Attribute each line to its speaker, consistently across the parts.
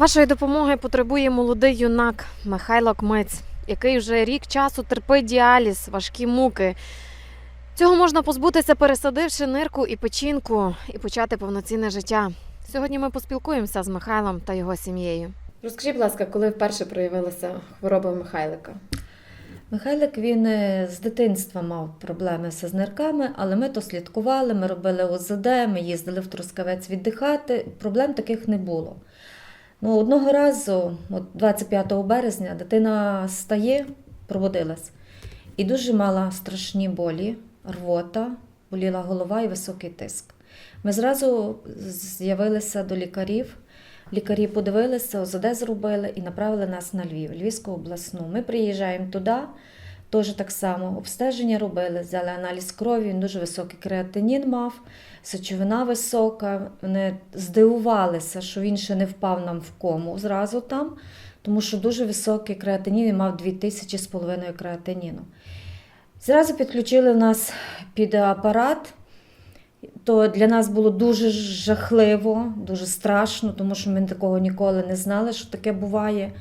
Speaker 1: Вашої допомоги потребує молодий юнак Михайло Кмиць, який вже рік часу терпить діаліз, важкі муки. Цього можна позбутися, пересадивши нирку і печінку, і почати повноцінне життя. Сьогодні ми поспілкуємося з Михайлом та його сім'єю. Розкажіть, будь ласка, коли вперше проявилася хвороба Михайлика?
Speaker 2: Михайлик він е, з дитинства мав проблеми з нирками, але ми то слідкували, ми робили ОЗД, ми їздили в Трускавець віддихати. Проблем таких не було. Ну, одного разу, от 25 березня, дитина стає, пробудилась, і дуже мала страшні болі, рвота, боліла голова і високий тиск. Ми зразу з'явилися до лікарів. Лікарі подивилися, ОЗД зробили і направили нас на Львів, Львівську обласну. Ми приїжджаємо туди, теж так само обстеження робили, взяли аналіз крові, він дуже високий креатинін мав, сечовина висока. Вони здивувалися, що він ще не впав нам в кому зразу там, тому що дуже високий креатинін, він мав 2000 з половиною креатиніну. Зразу підключили нас під апарат то для нас було дуже жахливо, дуже страшно, тому що ми такого ніколи не знали, що таке буває.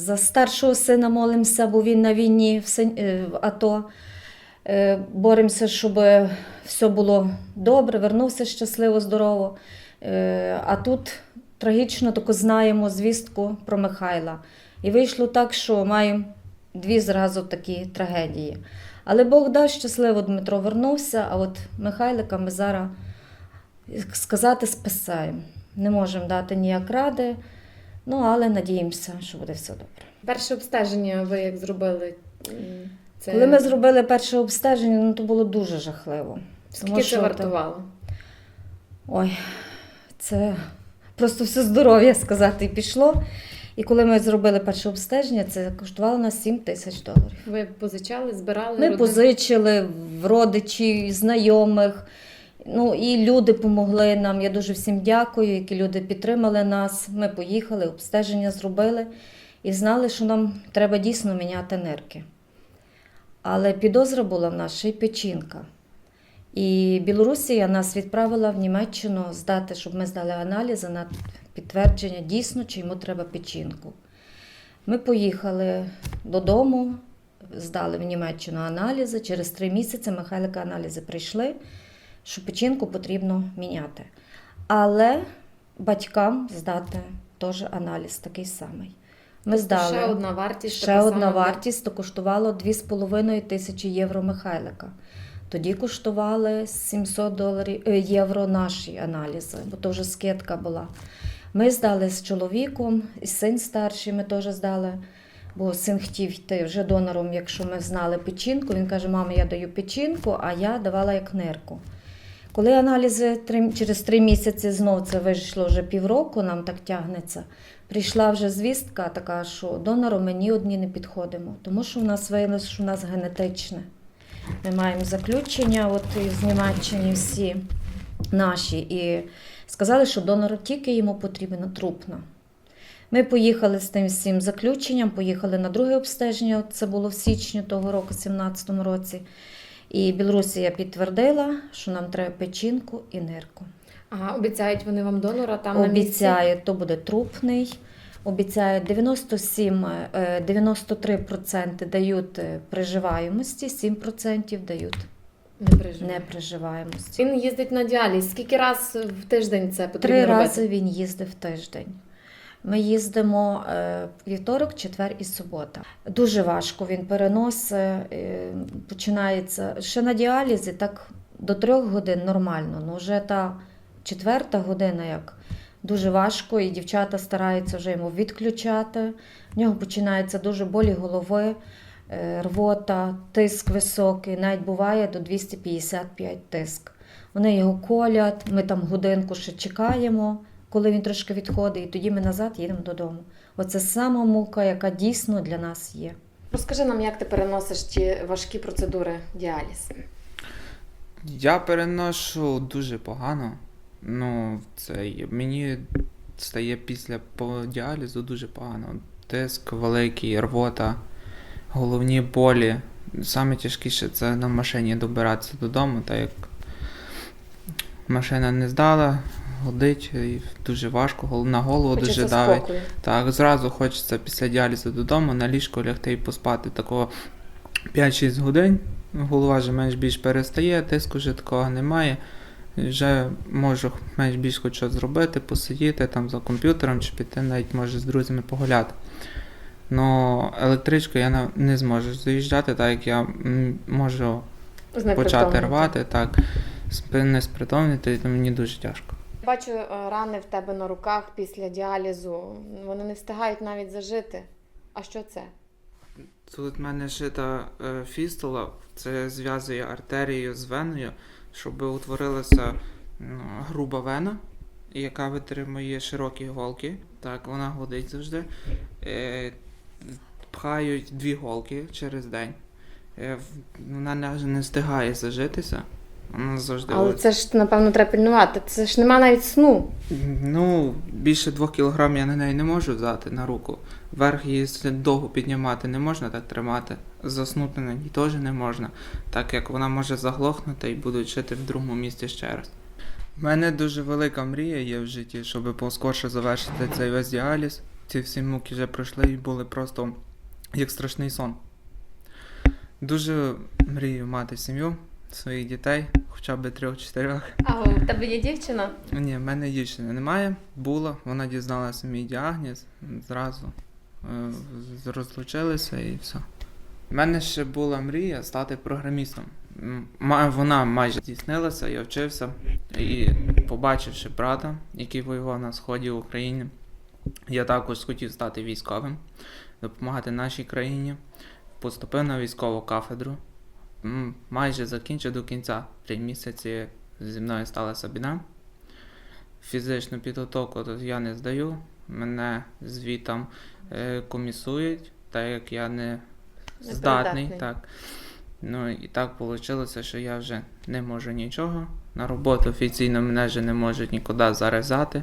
Speaker 2: За старшого сина молимося, бо він на війні в е, АТО. Е, Боремося, щоб все було добре, вернувся щасливо, здорово. Е, А тут трагічно тако знаємо звістку про Михайла. І вийшло так, що маємо дві зразу такі трагедії. Але Бог дав щасливо, Дмитро вернувся, а от Михайлика ми зараз сказати спасаємо. Не можемо дати ніяк ради, ну але надіємося, що буде все добре.
Speaker 1: Перше обстеження ви як зробили? Це...
Speaker 2: Коли ми зробили перше обстеження, ну то було дуже жахливо.
Speaker 1: Скільки
Speaker 2: Тому
Speaker 1: це
Speaker 2: що
Speaker 1: вартувало?
Speaker 2: Ой, це просто все здоров'я сказати пішло. І коли ми зробили перше обстеження, це коштувало нас 7 тисяч доларів.
Speaker 1: Ви позичали, збирали?
Speaker 2: Ми
Speaker 1: родину?
Speaker 2: позичили в родичів, знайомих. Ну і люди допомогли нам. Я дуже всім дякую, які люди підтримали нас. Ми поїхали, обстеження зробили і знали, що нам треба дійсно міняти нирки. Але підозра була в нас ще й печінка. І Білорусія нас відправила в Німеччину здати, щоб ми здали аналізи на підтвердження дійсно, чи йому треба печінку. Ми поїхали додому, здали в Німеччину аналізи. Через три місяці Михайлика аналізи прийшли, що печінку потрібно міняти. Але батькам здати теж аналіз такий самий. Ми
Speaker 1: Тобто
Speaker 2: здали.
Speaker 1: Ще одна вартість.
Speaker 2: Ще одна вартість то коштувало 2,5 тисячі євро Михайлика. Тоді коштували 700 доларів, е, євро наші аналізи, бо то вже скидка була. Ми здали з чоловіком, і син старший ми теж здали, бо син хотів йти вже донором, якщо ми знали печінку. Він каже, мама, я даю печінку, а я давала як нирку. Коли аналізи через три місяці знов це вийшло вже півроку, нам так тягнеться. Прийшла вже звістка така, що донором ми ні одні не підходимо, тому що в нас виявилося, що в нас генетичне. Ми маємо заключення, от із Німеччини всі наші, і сказали, що донор тільки йому потрібна трупна. Ми поїхали з тим всім заключенням, поїхали на друге обстеження. Це було в січні того року, 17-му році. І Білорусія підтвердила, що нам треба печінку і нирку.
Speaker 1: Ага, обіцяють вони вам донора там на місці?
Speaker 2: Обіцяють, то буде трупний. Обіцяють 97, е, 93% дають е, приживаємості, 7% дають
Speaker 1: Не
Speaker 2: неприживаємості.
Speaker 1: Він їздить на діаліз. Скільки раз в тиждень це потрібно
Speaker 2: Три
Speaker 1: робити?
Speaker 2: рази він їздив в тиждень. Ми їздимо е, вівторок, четвер і субота. Дуже важко він переносить, е, починається ще на діалізі, так до трьох годин нормально. Ну вже та четверта година, як дуже важко, і дівчата стараються вже йому відключати. В нього починається дуже болі голови, е, рвота, тиск високий, навіть буває до 255 тиск. Вони його колять, ми там годинку ще чекаємо, коли він трошки відходить, і тоді ми назад їдемо додому. Оце сама мука, яка дійсно для нас є.
Speaker 1: Розкажи нам, як ти переносиш ті важкі процедури діаліз?
Speaker 3: Я переношу дуже погано. Ну, це мені стає після діалізу дуже погано. Тиск великий, рвота, головні болі. Саме тяжкіше це на машині добиратися додому, так як машина не здала, гудить і дуже важко, на голову дуже давить.
Speaker 1: спокою.
Speaker 3: Так, зразу хочеться після діалізу додому на ліжко лягти і поспати. Такого 5-6 годин. Голова вже менш-більш перестає, тиску вже такого немає. Вже можу менш-більш хоч щось зробити, посидіти там за комп'ютером чи піти навіть може з друзями погуляти. Но електричку я не зможу заїжджати, так як я можу почати рвати, так, не спритомнити, то мені дуже тяжко.
Speaker 1: Бачу е, рани в тебе на руках після діалізу. Вони не встигають навіть зажити. А що це?
Speaker 3: Тут в мене шита е, фістула, це зв'язує артерію з веною, щоб утворилася груба вена, яка витримує широкі голки. Так, вона гудить завжди. Е, пхають дві голки через день. Вона не встигає зажитися. Вона завжди.
Speaker 1: Але це ж, напевно, треба пильнувати. Це ж нема навіть сну.
Speaker 3: Ну, більше двох кілограм я на неї не можу взяти на руку. Верх її довго піднімати не можна так тримати. Заснути на ній теж не можна, так як вона може заглохнути і будуть жити в другому місці ще раз. У мене дуже велика мрія є в житті, щоб поскорше завершити цей весь діаліз. Ці всі муки вже пройшли і були просто як страшний сон. Дуже мрію мати сім'ю, своїх дітей, хоча б трьох-чотирьох.
Speaker 1: А у тебе є дівчина?
Speaker 3: Ні, в мене дівчини немає. Була, вона дізналася мій діагноз зразу. е, Розлучилися і все. У мене ще була мрія стати програмістом. Вона майже здійснилася, я вчився і побачивши брата, який воював на сході України, я також хотів стати військовим, допомагати нашій країні. Поступив на військову кафедру. Майже закінчив до кінця. Три місяці зі мною сталася біда. Фізичну підготовку тут я не здаю. Мене звітом е, комісують, так як я не здатний. Так. Ну і так вийшло, що я вже не можу нічого. На роботу офіційно мене вже не можуть нікуди зараз взяти.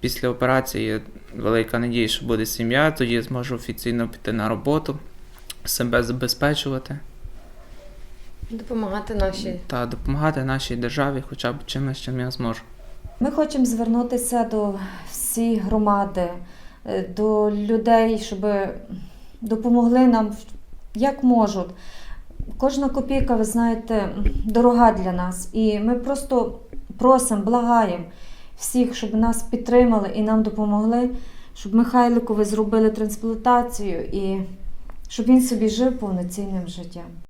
Speaker 3: Після операції велика надія, що буде сім'я, тоді я зможу офіційно піти на роботу, себе забезпечувати
Speaker 1: Допомагати нашій.
Speaker 3: та допомагати нашій державі хоча б чимось, чим я зможу.
Speaker 2: Ми хочемо звернутися до всієї громади, е, до людей, щоб допомогли нам як можуть. Кожна копійка, ви знаєте, дорога для нас. І ми просто просимо, благаємо всіх, щоб нас підтримали і нам допомогли, щоб Михайликові зробили трансплантацію і щоб він собі жив повноцінним життям.